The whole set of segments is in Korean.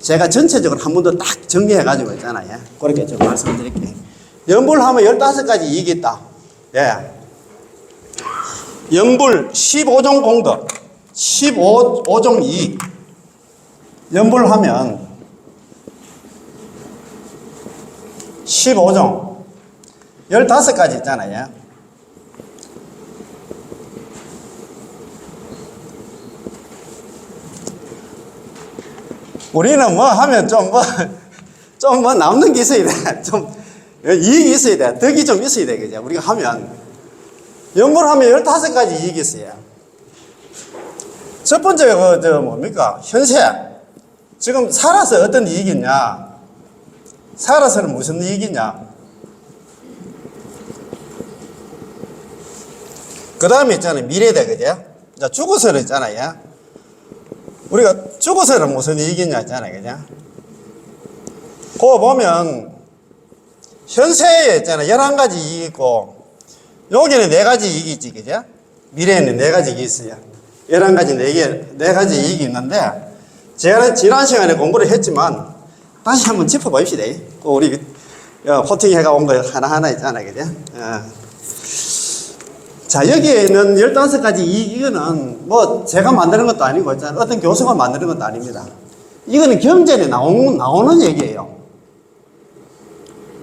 제가 전체적으로 한 번 더 딱 정리해가지고 있잖아요. 그렇게 좀 말씀드릴게요. 연불하면 15가지 이익이 있다. 예. 연불 15종 공덕, 15종 이익. 연불하면 15종, 15가지 있잖아요. 우리는 뭐 하면 좀 뭐, 좀 뭐 남는 게 있어야 돼. 좀 이익이 있어야 돼. 덕이 좀 있어야 돼. 그죠? 우리가 하면. 연구를 하면 15가지 이익이 있어요. 첫 번째, 그, 저, 뭡니까? 현세. 지금 살아서 어떤 이익이 있냐? 살아서는 무슨 이익이 있냐? 그 다음에 있잖아요. 미래대, 그죠? 자, 죽어서는 있잖아요. 우리가 죽어서는 무슨 이익이냐 있잖아요. 그죠? 그거 보면, 현세에 있잖아요. 11가지 이익이 있고, 여기는 4가지 이익이 있지, 그죠? 미래에는 4가지 이익이 있어요. 11가지 4개, 4가지 이익이 있는데, 제가 지난 시간에 공부를 했지만, 다시 한번 짚어봅시다. 그 우리, 어, 호팅해가 온 거 하나하나 있잖아요. 그죠? 어. 자, 여기에 있는 15가지 이, 이거는 뭐 제가 만드는 것도 아니고. 어떤 교수가 만드는 것도 아닙니다. 이거는 경전에 나오는, 나오는 얘기예요.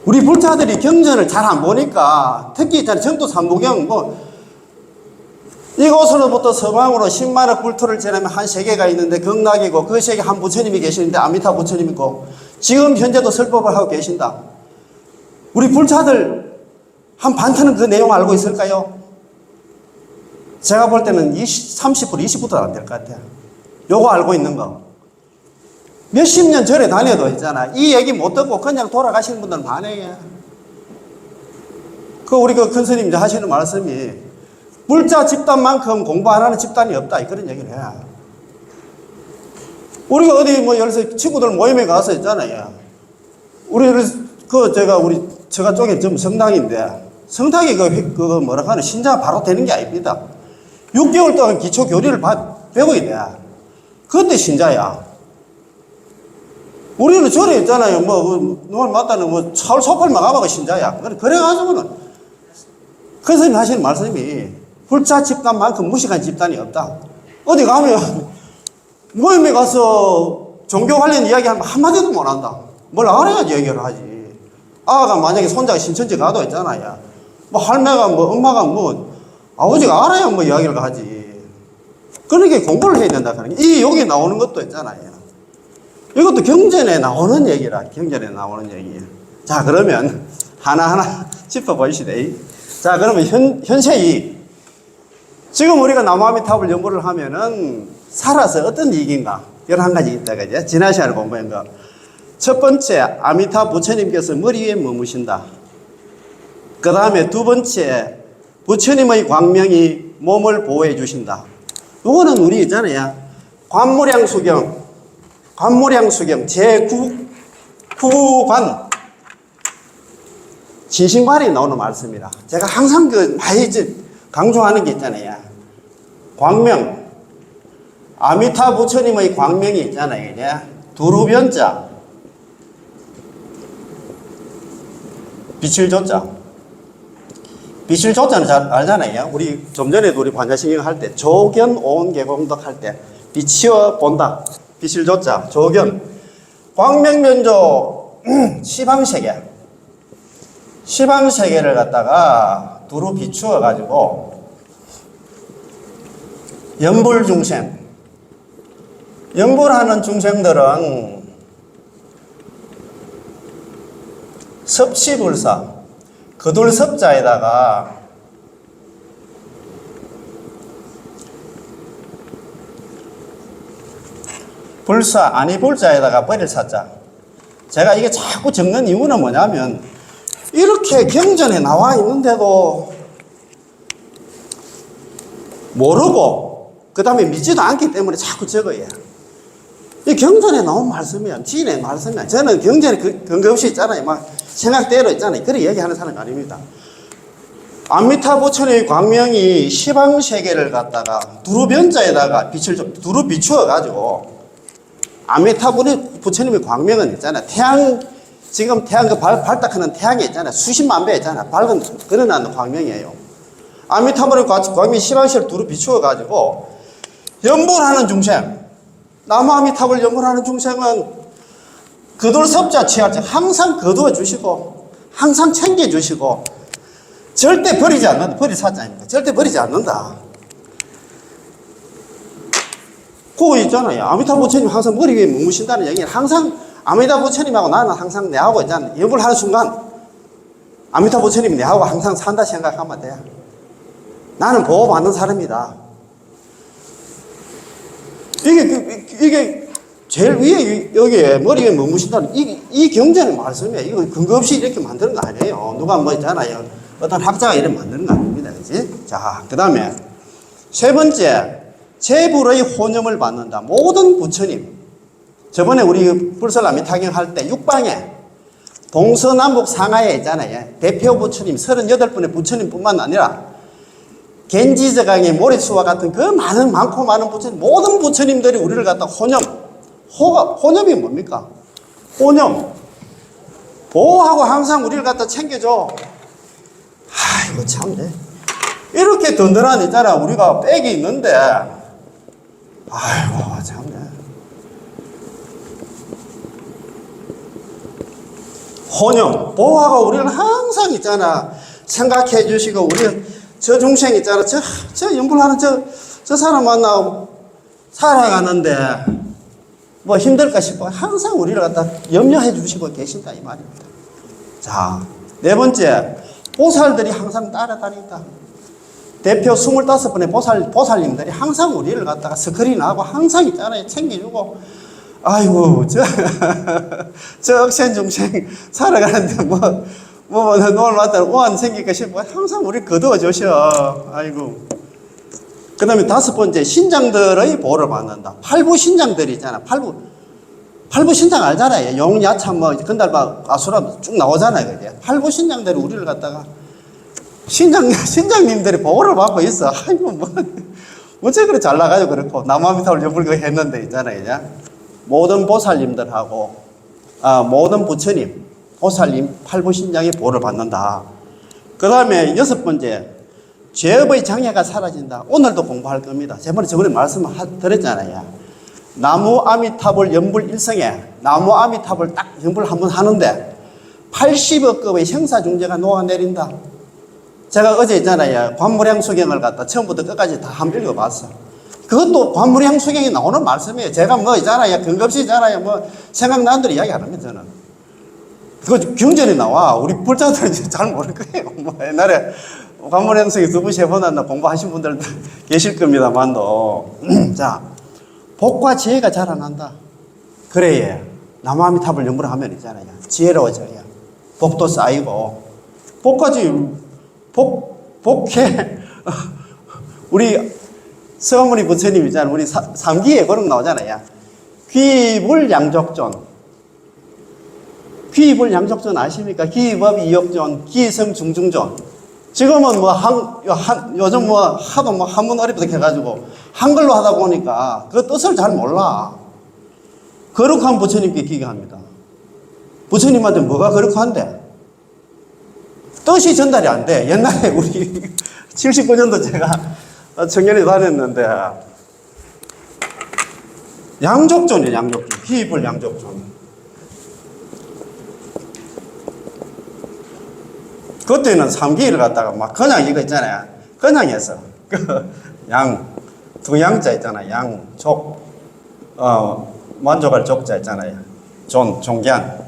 우리 불자들이 경전을 잘 안 보니까 특히. 정도 삼부경 뭐 이곳으로부터 서방으로 10만억 불토를 지나면 한 세계가 있는데 극락이고 그 세계 한 부처님이 계시는데 아미타 부처님이고 지금 현재도 설법을 하고 계신다. 우리 불자들 한 반타는 그 내용 알고 있을까요? 제가 볼 때는 20, 30% 20%도 안 될 것 같아요. 요거 알고 있는 거. 몇십 년 전에 다녀도 있잖아. 이 얘기 못 듣고 그냥 돌아가시는 분들은 많아요. 그 우리 그 큰 스님이 하시는 말씀이 불자 집단만큼 공부 안 하는 집단이 없다. 그런 얘기를 해. 우리가 어디 뭐 열세 친구들 모임에 가서 있잖아요. 우리 그 제가 우리 제가 쪽에 좀 성당인데 성당이 그, 그 뭐라 하는 신자 바로 되는 게 아닙니다. 6개월 동안 기초 교리를 받, 배워야 돼. 그때 신자야. 우리는 절에 있잖아요. 뭐, 그, 누가 맞다는 뭐, 차올 소팔만 가봐가 신자야. 그래- 그래가지고는, 그 선생님 하시는 말씀이, 불자 집단만큼 무식한 집단이 없다. 어디 가면, 모임에 가서 종교 관련 이야기 하면 한마디도 못 한다. 뭘 알아야지 얘기를 하지. 아가 만약에 손자가 신천지 가도 있잖아요. 뭐 할매가 뭐 엄마가 뭐 아버지가 알아야 뭐 이야기를 하지. 그러니까 공부를 해야 된다. 이 여기 나오는 것도 있잖아요. 이것도 경전에 나오는 얘기라. 경전에 나오는 얘기예요. 자, 그러면 하나하나 짚어보시대. 자, 그러면 현, 현세이. 지금 우리가 나무아미탑을 연구를 하면은 살아서 어떤 이익인가? 11가지 있다, 그죠? 지난 시간에 공부한 거. 첫 번째, 아미타 부처님께서 머리 위에 머무신다. 그 다음에 두 번째, 부처님의 광명이 몸을 보호해 주신다. 이거는 우리 있잖아요. 관무량 수경, 관무량 수경 제9, 9관, 진신관이 나오는 말씀이라. 제가 항상 그 많이 강조하는 게 있잖아요. 광명, 아미타 부처님의 광명이 있잖아요. 두루변자, 빛을 줬자. 빛을 줬자는 잘 알잖아요. 우리 좀 전에도 우리 반자신경 할 때, 조견 온 개공덕 할 때, 빛이어 본다. 빛을 줬자, 조견. 광명면조 시방 세계. 시방 세계를 갖다가 두루 비추어 가지고, 연불 중생. 연불하는 중생들은 섭시불사 거둘 섭자에다가 불사 아니 불자에다가 버릴 사자. 제가 이게 자꾸 적는 이유는 뭐냐면 이렇게 경전에 나와 있는데도 모르고 그 다음에 믿지도 않기 때문에 자꾸 적어요 이 경전에 나온 말씀이야. 지인의 말씀이야. 저는 경전에 그 근거 없이 있잖아요. 막 생각대로 있잖아요. 그래 얘기하는 사람이 아닙니다. 안미타 부처님의 광명이 시방 세계를 갖다가 두루 변자에다가 빛을 좀 두루 비추어 가지고 아미타불의 부처님의 광명은 있잖아. 태양, 지금 태양 그 발, 발딱하는 태양이 있잖아. 수십만 배 있잖아. 밝은, 그러나는 광명이에요. 아미타불의 광명이 시방시를 두루 비추어 가지고 연불하는 중생. 나무 아미타불 연불하는 중생은 그들 섭자 때 항상 거두어 주시고 항상 챙겨 주시고 절대 버리지 않는다. 버리 사자 아닙니까? 절대 버리지 않는다. 그거 있잖아요. 아미타 부처님 항상 머리 위에 묵으신다는 얘기는 항상 아미타 부처님하고 나는 항상 내하고 있잖아. 연불 하는 순간 아미타 부처님이 내하고 항상 산다 생각하면 돼. 나는 보호받는 사람이다. 이게, 그- 이게 제일 위에 여기에 머리 위에 머무신다는 이, 이 경전의 말씀이에요. 이거 근거 없이 이렇게 만드는 거 아니에요. 누가 뭐 있잖아요. 어떤 학자가 이렇게 만드는 거 아닙니다. 그지? 자, 그 다음에 세 번째, 재불의 혼념을 받는다. 모든 부처님. 저번에 우리 불설남이 타경할 때 육방에 동서남북 상하에 있잖아요. 대표 부처님 38분의 부처님뿐만 아니라 겐지저강의 모래수와 같은 그 많은 많고 많은 부처님 모든 부처님들이 우리를 갖다 혼념 호가 혼념이 뭡니까? 혼념 보호하고 항상 우리를 갖다 챙겨줘. 아이고 참네. 이렇게 든든한 있잖아 우리가 백이 있는데 아이고 참네. 혼념 보호하고 우리는 항상 있잖아 생각해 주시고 우리 저 중생 있잖아 저, 저 연불하는 저, 저 사람 만나고 살아가는데 뭐 힘들까 싶어 항상 우리를 갖다 염려해 주시고 계신다 이 말입니다 자 네 번째 보살들이 항상 따라다닌다 대표 25분의 보살, 보살님들이 항상 우리를 갖다가 스크린하고 항상 있잖아요. 챙겨주고. 아이고, 저, 저 억센 중생 살아가는데 뭐, 뭐, 놀러 왔다 오한 생길까 싶어. 항상 우리 거두어 주셔. 아이고. 그 다음에 다섯 번째, 신장들의 보호를 받는다. 팔부 신장들이 있잖아. 팔부. 팔부 신장 알잖아요. 용, 야참, 뭐, 건달바, 아수라 쭉 나오잖아요. 그게. 팔부 신장들이 우리를 갖다가 신장, 신장님들이 보호를 받고 있어. 아이고, 뭐, 어째 그래 잘 나가지고 그렇고, 남아미타올 여불거 했는데 있잖아요. 모든 보살님들하고, 아, 모든 부처님, 보살님, 팔부신장의 보호를 받는다. 그 다음에 여섯 번째, 죄업의 장애가 사라진다. 오늘도 공부할 겁니다. 저번에 저번에 말씀 드렸잖아요. 나무 아미탑을 연불 일성에 나무 아미탑을 딱 연불 한 번 하는데 80억 급의 형사 중재가 녹아내린다. 제가 어제 있잖아요. 관무량 수경을 갖다 처음부터 끝까지 다 한번 읽어봤어. 그것도 관무량 수경이 나오는 말씀이에요. 제가 뭐 있잖아요. 있잖아요. 뭐 생각나는 대로 이야기 안 합니다. 저는. 그 경전이 나와. 우리 불자들은 잘 모를 거예요. 뭐 옛날에 수경 두 번, 세번 한다 공부하신 분들 계실 겁니다만도. 자, 복과 지혜가 자라난다. 그래야 남아미탑을 연구를 하면 있잖아요. 지혜로워져요. 복도 쌓이고. 복까지 복, 복해. 우리 서문리 부처님 있잖아요. 우리 사, 삼기에 그런 거 나오잖아요. 귀불 양적존. 귀불 양적존 아십니까? 귀법 이역존, 기성 중중존. 지금은 뭐 한, 요, 한, 요즘 뭐 하도 뭐 한문 어리부터 해가지고 한글로 하다 보니까 그 뜻을 잘 몰라. 거룩한 부처님께 기계합니다. 부처님한테 뭐가 거룩한데? 뜻이 전달이 안 돼. 옛날에 우리 79년도 제가 청년에 다녔는데 양족존이에요, 양족존. 희입을 양족존. 그때는 삼기를 갖다가 막 그냥 이거 있잖아요. 그냥 해서. 그 양, 두 양자 있잖아요. 양, 족, 어, 만족할 족자 있잖아요. 존, 종견.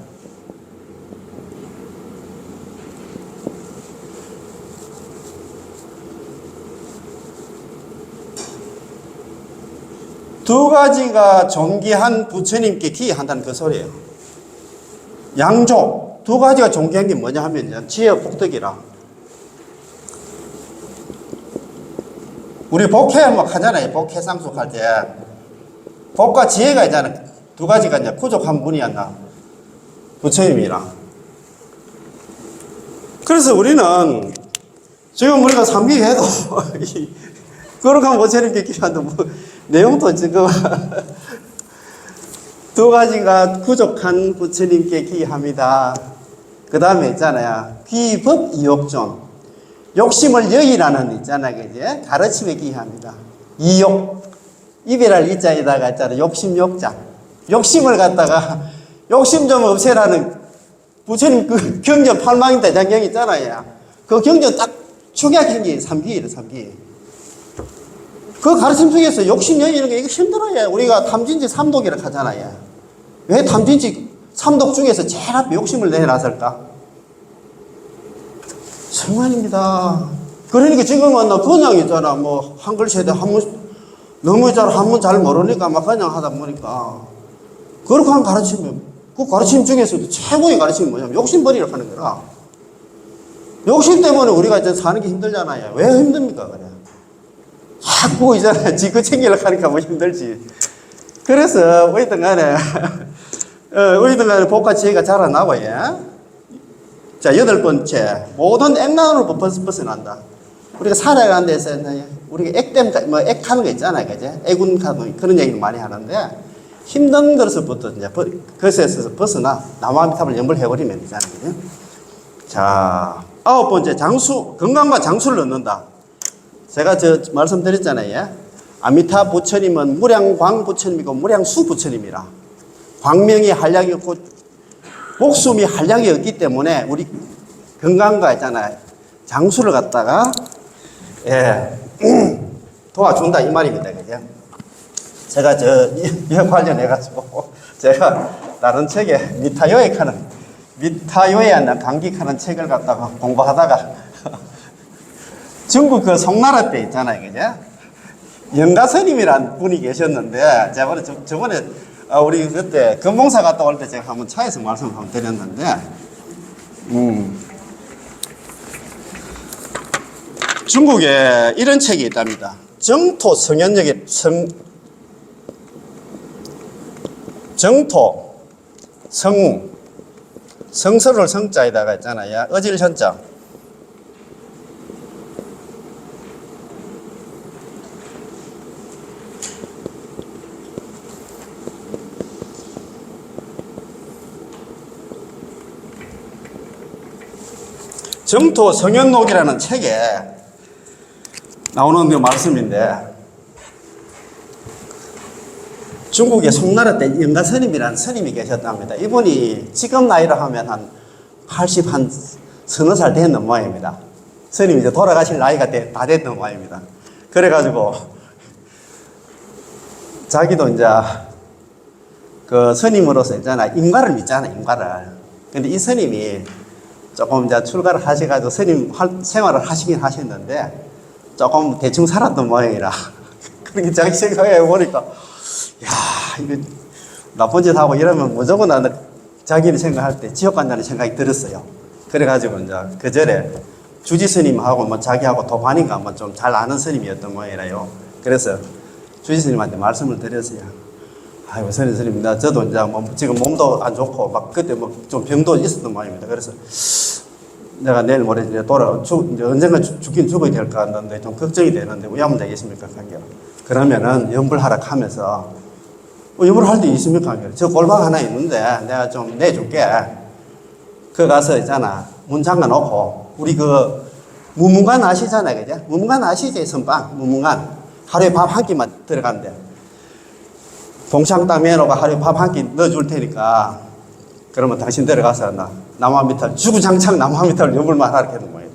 두 가지가 존귀한 부처님께 기한다는 그 소리예요. 양조 두 가지가 존귀한 게 뭐냐 하면 지혜 복덕이라. 우리 복회 뭐 하잖아요. 복회 상속할 때 복과 지혜가 있잖아요. 두 가지가 이제 부족한 분이었나 부처님이랑. 그래서 우리는 지금 우리가 삼기해도 거룩한 부처님께 기한도 뭐 내용도 지금 두 가지가 부족한 부처님께 기합니다. 그 다음에 있잖아요. 귀법 이욕존. 욕심을 여기라는 있잖아요. 그제? 가르침에 기합니다. 이욕. 이별할 이자에다가 있잖아요. 욕심 욕자. 욕심을 갖다가 욕심 좀 없애라는 부처님 그 경전 팔망인 대장경 있잖아요. 그 경전 딱 축약한 게 삼기예요, 삼기. 그 가르침 중에서 욕심 여기는 게 이거 힘들어요. 우리가 탐진지 삼독이라고 하잖아요. 왜 탐진지 삼독 중에서 제일 앞에 욕심을 내놨을까? 정말입니다. 그러니까 지금은 나 그냥 있잖아. 뭐 한글 세대 한문 너무 잘 한문 잘 모르니까 막 그냥 하다 보니까 그렇게 하는 가르침이 그 가르침 중에서도 최고의 가르침이 뭐냐면 욕심 버리라 하는 거라. 욕심 때문에 우리가 이제 사는 게 힘들잖아요. 왜 힘듭니까? 그래. 자꾸 이제 지그 챙기려고 하니까 뭐 힘들지. 그래서 어쨌든 간에 어, 어쨌든 간에 복화 지혜가 자라나고 예. 자 여덟 번째 모든 액난으로 벗- 벗어난다. 우리가 살아가는 데서 우리가 액땜 뭐 액하는 거 있잖아요, 그제? 애군하는 그런 얘기를 많이 하는데 힘든 것에서부터 이제 벗- 그것에서 벗어나 나무와 미탑을 연결해버리면 되잖아요, 그죠? 자 아홉 번째 장수 건강과 장수를 얻는다. 제가 저 말씀드렸잖아요. 예? 아미타 부처님은 무량광 부처님이고 무량수 부처님이라. 광명이 한량이 없고 목숨이 한량이 없기 때문에 우리 건강과 있잖아요. 장수를 갖다가 예, 도와준다 이 말입니다. 그죠? 제가 저, 이- 이와 관련해 가지고, 제가 다른 책에 미타요액하는, 미타요에한 감기하는 책을 갖다가 공부하다가, 중국 그 송나라 때 있잖아요. 그죠? 영가 스님이란 분이 계셨는데, 저, 저번에, 아, 우리 그때 금봉사 갔다 올 때 제가 한번 차에서 말씀을 한번 드렸는데, 음, 중국에 이런 책이 있답니다. 정토 성현역의 성, 정토, 성우, 성서를 성자에다가 있잖아요. 어질 현자. 정토 성현록이라는 책에 나오는 그 말씀인데 중국의 송나라 때 영가 스님이라는 스님이 계셨답니다. 이분이 지금 나이로 하면 한 80, 한 서너 살 됐는 모양입니다. 스님이 이제 돌아가실 나이가 돼- 다 됐는 모양입니다. 그래가지고 자기도 이제 그 스님으로서 있잖아 인과를 믿잖아 인과를. 근데 이 스님이 조금 이제 출가를 하셔가지고 스님 할- 생활을 하시긴 하셨는데 조금 대충 살았던 모양이라 그렇게 자기 생각해 보니까 야 이거 나쁜 짓 하고 이러면 무조건 나는 자기를 생각할 때 지옥 간다는 생각이 들었어요. 그래가지고 이제 그 절에 주지 스님하고 뭐 자기하고 도반인가 뭐 좀 잘 아는 스님이었던 모양이라요. 그래서 주지 스님한테 말씀을 드렸어요. 스님 나 저도 이제 뭐 지금 몸도 안 좋고 막 그때 뭐 좀 병도 있었던 모양입니다. 그래서 내가 내일 모레 이제 돌아 죽 이제 언젠가 죽- 죽긴 죽어야 될것 같는데 좀 걱정이 되는데 왜 하면 되겠습니까, 관계? 그러면은 연불하락 하면서 뭐 연불할 때 있습니까, 관계? 저 골방 하나 있는데 내가 좀 내줄게. 그 가서 있잖아 문 잠가 놓고 우리 그 무문관 아시잖아요, 그죠? 무문관 아시죠, 선빵 무문관 하루에 밥 한 끼만 들어간대. 봉창 땅 해놓고 하루에 밥 한 끼 넣어줄 테니까 그러면 당신 들어가서 나 나무한미탈 주구장창 나무한미탈 연불만 하라 했는 거예요.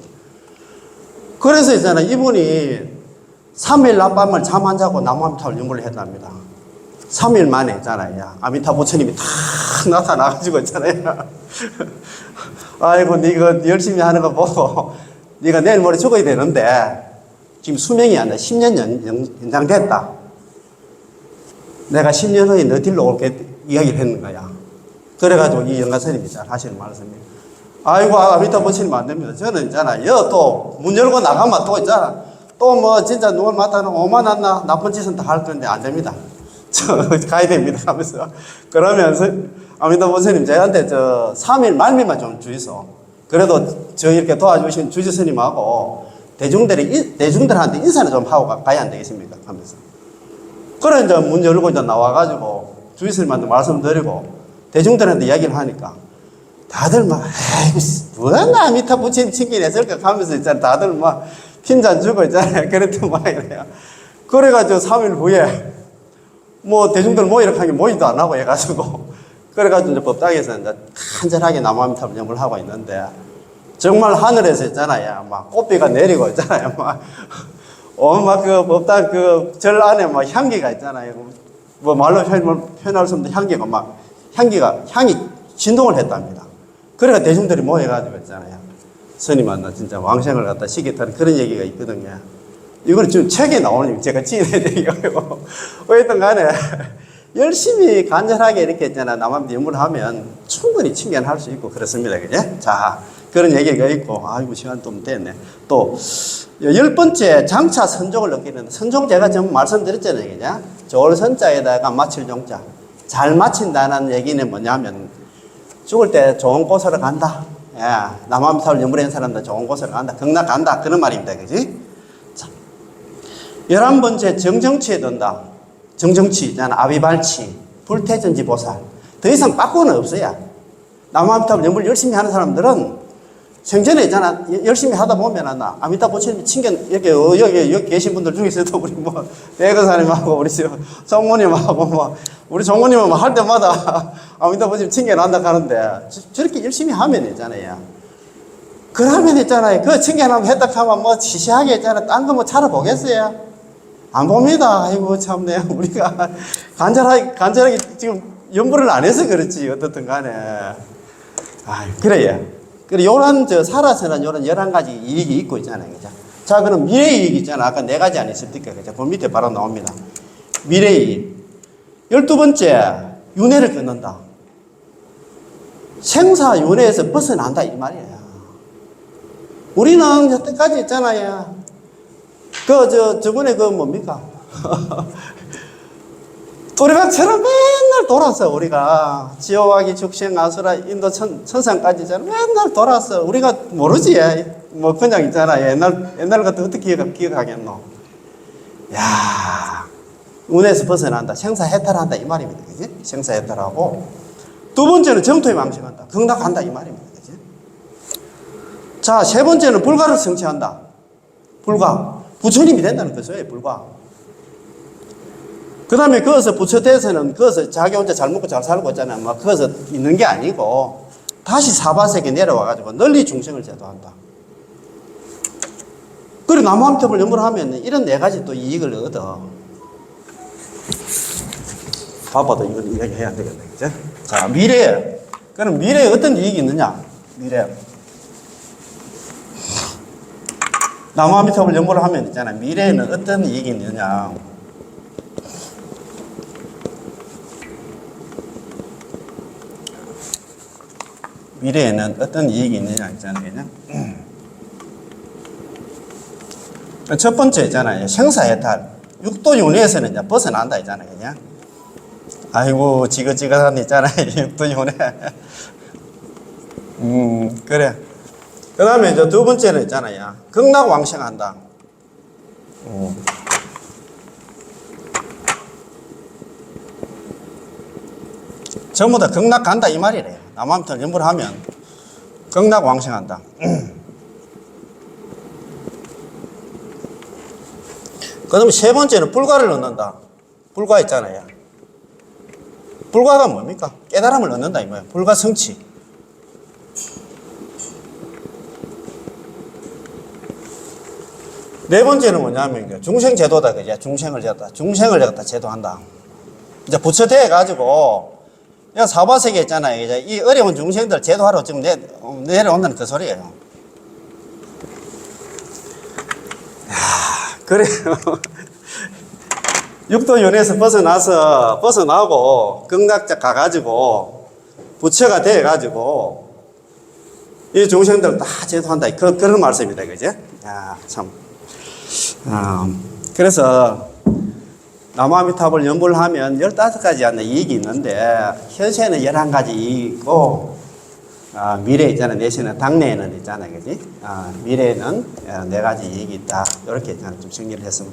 그래서 있잖아 이분이 3일 낮밤을 잠 안 자고 나무한미탈 연불을 했답니다. 3일 만에 있잖아요. 아미타 부처님이 탁 나타나가지고 있잖아요. 아이고 네가 열심히 하는 거 보고 네가 내일 모레 죽어야 되는데 지금 수명이 안 돼. 10년 연, 연, 연장됐다. 내가 10년 후에 너 딜로 올게 이야기를 했는 거야. 그래가지고 이 영가스님이 잘 하시는 말씀이 아이고 아미타 보시면 안 됩니다. 저는 있잖아. 여 또 문 열고 나가면 또 있잖아. 또 뭐 진짜 누굴 맡아는 오만한나 나쁜 짓은 다 할 건데 안 됩니다. 저 가야 됩니다 하면서 그러면서 아미타 보스님 저한테 저 3일 말미만 좀 주이소. 그래도 저 이렇게 도와주신 주지 스님하고 대중들이 대중들한테 인사를 좀 하고 가- 가야 안 되겠습니까? 하면서. 그래 이제 문 열고 이제 나와가지고 주의스님한테 말씀드리고 대중들한테 이야기를 하니까 다들 막 아이고 뭐나 아미타 부처님 친긴 했을까 하면서 있잖아 다들 막 핀잔 주고 있잖아요 그랬더니 막 이래요. 그래가지고 3일 후에 뭐 대중들 뭐 이렇게 하게 모이도 안 하고 해가지고 그래가지고 이제 법당에서 이제 간절하게 나무아미타불 연구를 하고 있는데 정말 하늘에서 있잖아요. 막 꽃비가 내리고 있잖아요. 막 어막그 법당 그절 안에 막 향기가 있잖아요 뭐 말로 표현- 표현할 수 없는 향기가 막 향기가 향이 진동을 했답니다. 그래가 대중들이 모여가지고 있잖아요. 스님아 나 진짜 왕생을 갖다 시켰다는 그런 얘기가 있거든요. 이거는 지금 책에 나오는 제가 지어낸 얘기고 어쨌든 간에 열심히 간절하게 이렇게 있잖아 남한테 연구를 하면 충분히 칭견할 수 있고 그렇습니다. 그죠? 자 그런 얘기가 있고 아이고 시간 좀 됐네. 또 열 번째 장차 선종을 느끼는 선종 제가 좀 말씀드렸잖아요. 그죠? 좋을 선자에다가 마칠 종자 잘 마친다는 얘기는 뭐냐면 죽을 때 좋은 곳으로 간다. 예, 남한사를 연구한 사람들 좋은 곳으로 간다. 극락 간다. 그런 말입니다. 그지? 자, 열한 번째 정정치에 든다. 정정치. 아비발치, 불태전지 보살. 더 이상 바꾸는 없어요. 남한탑 연구를 열심히 하는 사람들은 생전에 있잖아. 여- 열심히 하다 보면 나 아미타 부처님 친견 어, 여기 여기 계신 분들 중에서도 우리 뭐 대거사님하고 우리 저 성모님하고 뭐 우리 종모님은 뭐 할 때마다 아미타 부처님 친견한다 하는데 저- 저렇게 열심히 하면 되잖아요. 그러면 있잖아요. 그 친견하면 했다 하면 뭐 시시하게 있잖아. 딴 거 뭐 찾아보겠어요? 안 봅니다. 아이고 참네. 우리가 간절하게 간절하게 지금 연구를 안 해서 그렇지 어떻든 간에. 아 그래요. 그래 요런 저 살아서는 요런 열한 가지 이익이 있고 있잖아요. 그죠? 자 그럼 미래 이익 있잖아. 아까 네 가지 아니었습니까? 그죠? 그 밑에 바로 나옵니다. 미래 이익. 열두 번째 윤회를 끊는다. 생사 윤회에서 벗어난다 이 말이에요. 우리는 여태까지 있잖아요. 그 저 저번에 그 뭡니까? 또래각처럼 맨날 돌았어 우리가 지오와기 죽생 아수라 인도 천, 천상까지 맨날 돌았어 우리가 모르지 뭐 그냥 있잖아. 옛날 옛날 같은 어떻게 기억, 기억하겠노? 야 운에서 벗어난다. 생사해탈한다. 이 말입니다. 그지? 생사해탈하고. 두 번째는 정토에 망신한다. 극락한다. 이 말입니다. 그지? 자세 번째는 불가를 성취한다. 불가. 부처님이 된다는 것이에요 불가 그 다음에 거기서 부처대에서는 거기서 자기 혼자 잘 먹고 잘 살고 있잖아요. 막 거기서 있는 게 아니고 다시 사바세계 내려와가지고 널리 중생을 제도한다. 그리고 나무함탑을 연구를 하면 이런 네 가지 또 이익을 얻어. 바빠도 이걸 이야기해야 되겠네. 그죠? 자, 미래에. 그럼 미래에 어떤 이익이 있느냐? 미래. 나무함탑을 연구를 하면 있잖아. 미래에는 어떤 이익이 있느냐? 미래에는 어떤 이익이 있느냐 있잖아요. 그죠? 첫 번째 있잖아요. 생사해탈. 육도 윤회에서는 이제 벗어난다 있잖아요. 그죠? 아이고, 지긋지긋한 데 있잖아요. 육도 윤회. 음, 그래. 그 다음에 이제 두 번째는 있잖아요. 극락왕생한다. 음. 전부 다 극락 간다 이 말이래요. 남한테 연구를 하면 극락 왕생한다. 그 다음에 세 번째는 불가를 얻는다. 불가 있잖아요. 불가가 뭡니까? 깨달음을 얻는다 이 말이에요. 불가 성취. 네 번째는 뭐냐면 이게 중생 제도다 그죠? 중생을 제도다. 중생을 갖다 제도한다. 이제 부처 돼 가지고 야 사바세계 있잖아요. 이제 이 어려운 중생들 제도하러 지금 내, 어, 내려온다는 그 소리예요. 야, 그래요. 육도연에서 벗어나서 벗어나고 극락자 가가지고 부처가 돼가지고 이 중생들 다 제도한다. 그, 그런 말씀입니다. 그죠? 야, 참. 아, 그래서 나무아미탑을 연구를 하면 15가지 하는 이익이 있는데 현세는 11가지 이익이 있고 아, 미래 있잖아요. 내세는 당내에는 있잖아요. 그지? 아, 미래에는 4가지 이익이 있다. 이렇게 좀 정리를 했으면